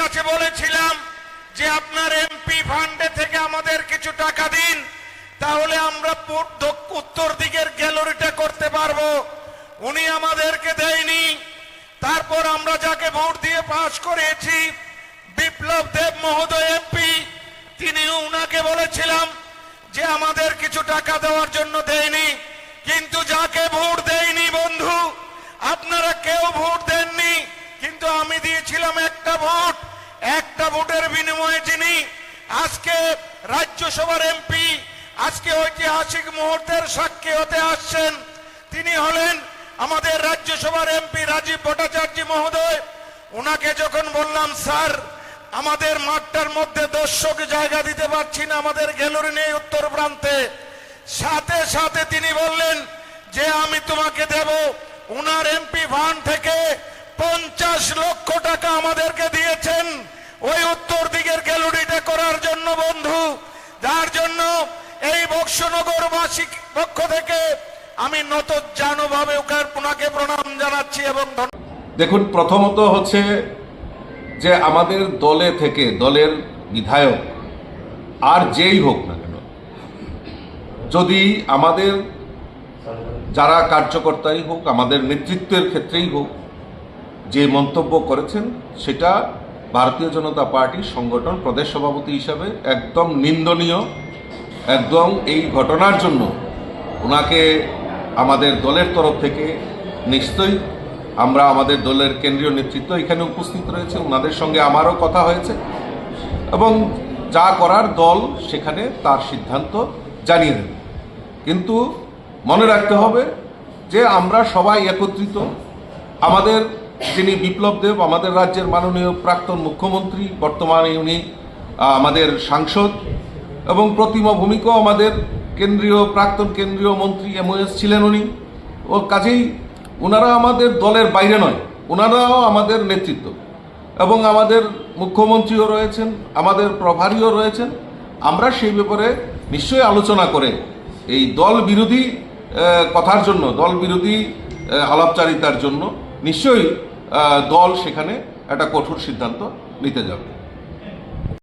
কাছে বলেছিলাম যে আপনার এমপি ফান্ডে থেকে আমাদের কিছু টাকা দিন, তাহলে আমরা উত্তর দিকের গ্যালারিটা করতে পারব। উনি আমাদেরকে দেয়নি। তারপর আমরা যাকে ভোট দিয়ে পাশ করেছি, বিপ্লব দেব মহোদয় এমপি তিনি উনাকে বলেছিলাম যে আমাদের কিছু টাকা দেওয়ার জন্য দেয়নি। কিন্তু যাকে ভোট দেয়নি বন্ধু আপনারা কেউ ভোট দেননি কিন্তু আমি দিয়েছিলাম একটা ভোট একটা ভোটের বিনিময়ে যিনি আজকে রাজ্যসভার এমপি, আজকে ঐতিহাসিক মুহূর্তের সাক্ষী হতে আসছেন, তিনি হলেন আমাদের রাজ্যসভার এমপি রাজীব ভট্টাচার্য মহোদয়। ওনাকে যখন বললাম, স্যার, আমাদের মাঠটার মধ্যে দর্শক জায়গা দিতে পারছি না, আমাদের গ্যালারি নেই উত্তর প্রান্তে। সাথে সাথে তিনি বললেন, যে আমি তোমাকে দেব ওনার এমপি ফান্ড থেকে পঞ্চাশ লক্ষ টাকা আমাদেরকে দিয়েছেন ওই উত্তর দিকের গ্যালারিটা করার জন্য বন্ধু। যার জন্য এই বক্সনগরবাসী পক্ষ থেকে আমি নত জানুভাবে ওনাকে প্রণাম জানাচ্ছি এবং দেখুন, প্রথমত হচ্ছে যে আমাদের দলে থেকে দলের বিধায়ক, আর যেই হোক না কেন, যদি আমাদের যারা কার্যকর্তাই হোক, আমাদের নেতৃত্বের ক্ষেত্রেই হোক, যে মন্তব্য করেছেন, সেটা ভারতীয় জনতা পার্টি সংগঠন প্রদেশ সভাপতি হিসাবে একদম নিন্দনীয়, একদম এই ঘটনার জন্য ওনাকে আমাদের দলের তরফ থেকে নিশ্চয়ই আমরা আমাদের দলের কেন্দ্রীয় নেতৃত্ব এখানে উপস্থিত রয়েছে, ওনাদের সঙ্গে আমারও কথা হয়েছে এবং যা করার দল সেখানে তার সিদ্ধান্ত জানিয়ে দেবে। কিন্তু মনে রাখতে হবে যে আমরা সবাই একত্রিত, আমাদের যিনি বিপ্লব দেব, আমাদের রাজ্যের মাননীয় প্রাক্তন মুখ্যমন্ত্রী, বর্তমানে উনি আমাদের সাংসদ এবং প্রতিমা ভূমিকাও আমাদের কেন্দ্রীয়, প্রাক্তন কেন্দ্রীয় মন্ত্রী এমওএস ছিলেন উনি। ও কাজেই ওনারা আমাদের দলের বাইরে নয় ওনারাও আমাদের নেতৃত্ব এবং আমাদের মুখ্যমন্ত্রীও রয়েছেন, আমাদের প্রভারীও রয়েছেন। আমরা সেই ব্যাপারে নিশ্চয়ই আলোচনা করে এই দল বিরোধী কথার জন্য, দল বিরোধী আলাপচারিতার জন্য নিশ্চয়ই দল সেখানে একটা কঠোর সিদ্ধান্ত নিতে যাবে।